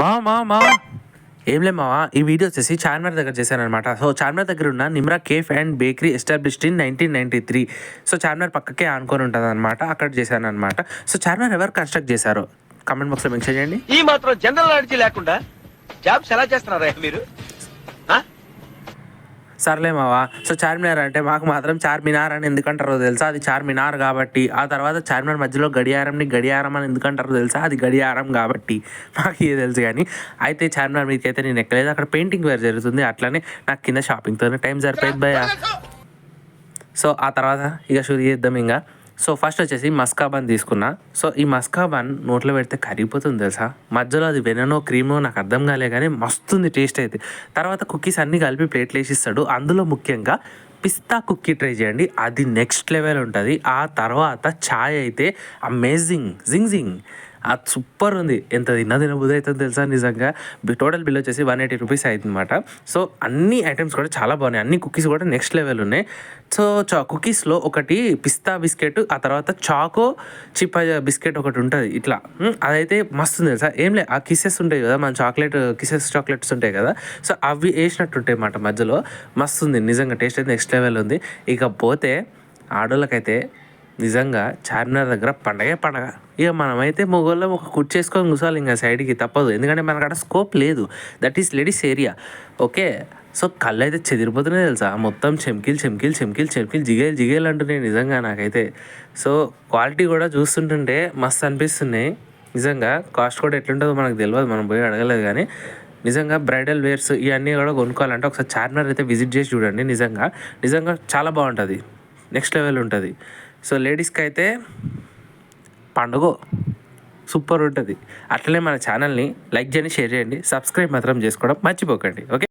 మా మా మా. ఏంలే మావా ఈ వీడియో వచ్చేసి చార్మినార్ దగ్గర చేశానమాట సో చార్మినార్ దగ్గర ఉన్న Nimrah cafe and bakery established in nineteen ninety three so Charminar పక్కకే ఆనుకొని ఉంటుంది అనమాట అక్కడ చేశాను అనమాట సో చార్మినార్ ఎవరు కన్స్ట్రక్ట్ చేశారు? కమెంట్ బాక్స్లో మెన్షన్ చేయండి. ఈ మాత్రం జనరల్ నాలెడ్జ్ లేకుండా జాబ్స్ ఎలా చేస్తున్నారా మీరు? సర్లే మావా. సో చార్మినార్ అంటే మాకు మాత్రం చార్మినార్ అని ఎందుకంటారో తెలుసా? అది చార్మినార్ కాబట్టి ఆ తర్వాత చార్మినార్ మధ్యలో గడియారంని గడియారం అని ఎందుకంటారో తెలుసా? అది గడియారం కాబట్టి. మాకు ఇది తెలుసు కానీ అయితే చార్మినార్ మీదకి అయితే నేను ఎక్కలేదు. అక్కడ పెయింటింగ్ వేరు జరుగుతుంది. అట్లనే నాకు కింద షాపింగ్తోనే టైం సరిపోయింది భయ సో ఆ తర్వాత ఇక షురు చేద్దాం ఇంకా. సో ఫస్ట్ వచ్చేసి మస్కాబాన్ తీసుకున్నా. సో ఈ మస్కాబాన్ నోట్లో పెడితే కరిగిపోతుంది తెలుసా? మధ్యలో అది వెననో క్రీమో నాకు అర్థం కాలే కానీ మస్తుంది టేస్ట్ అయితే. తర్వాత కుకీస్ అన్నీ కలిపి ప్లేట్లు వేసి ఇస్తాడు అందులో ముఖ్యంగా పిస్తా కుక్కీ ట్రై చేయండి. అది నెక్స్ట్ లెవెల్ ఉంటుంది. ఆ తర్వాత ఛాయ్ అయితే అమేజింగ్ జింగ్ జింగ్ అది సూపర్ ఉంది. ఎంత తిన్నా తినబుద్ధి అవుతుంది తెలుసా? నిజంగా. టోటల్ బిల్ వచ్చేసి వన్ ఎయిటీ రూపీస్ అయిందన్నమాట. సో అన్ని ఐటమ్స్ కూడా చాలా బాగున్నాయి. అన్ని కుకీస్ కూడా నెక్స్ట్ లెవెల్ ఉన్నాయి. సో చా కుకీస్లో ఒకటి పిస్తా బిస్కెట్ ఆ తర్వాత చాకో చిప్ బిస్కెట్ ఒకటి ఉంటుంది. ఇట్లా. అదైతే మస్తు ఉంది తెలుసా? ఏం లే ఆ కిసెస్ ఉంటాయి కదా మన చాక్లెట్ కిసెస్ చాక్లెట్స్ ఉంటాయి కదా. సో అవి వేసినట్టు ఉంటాయి అన్నమాట మధ్యలో. మస్తు ఉంది. నిజంగా టేస్ట్ అయితే నెక్స్ట్ లెవెల్ ఉంది. ఇకపోతే ఆడోళ్ళకైతే నిజంగా చార్మినార్ దగ్గర పండగే పండగ. ఇక మనమైతే మొగోళ్ళం ఒక కుర్చేసుకొని కూర్చోవాలి ఇంకా సైడ్కి తప్పదు. ఎందుకంటే మనకు అక్కడ స్కోప్ లేదు. That is ladies area okay so కళ్ళు అయితే చెదిరిపోతున్నాయి తెలుసా? మొత్తం చెమ్కిల్ చెమ్కిల్ చెమ్కిల్ చెమ్కిల్ జిగేలు జిగేలు అంటున్నాయి నిజంగా నాకైతే. సో క్వాలిటీ కూడా చూస్తుంటుంటే మస్తు అనిపిస్తున్నాయి నిజంగా కాస్ట్ కూడా ఎట్లుంటుందో మనకు తెలియదు మనం పోయి అడగలేదు కానీ నిజంగా బ్రైడల్ వేర్స్ ఇవన్నీ కూడా కొనుక్కోవాలంటే ఒకసారి చార్మినార్ అయితే విజిట్ చేసి చూడండి. నిజంగా నిజంగా చాలా బాగుంటుంది. నెక్స్ట్ లెవెల్ ఉంటుంది. సో లేడీస్కి అయితే పండుగ సూపర్ ఉంటుంది. అట్లనే మన ఛానల్ని లైక్ చేయండి షేర్ చేయండి సబ్స్క్రైబ్ మాత్రం చేసుకోవడం మర్చిపోకండి. ఓకే?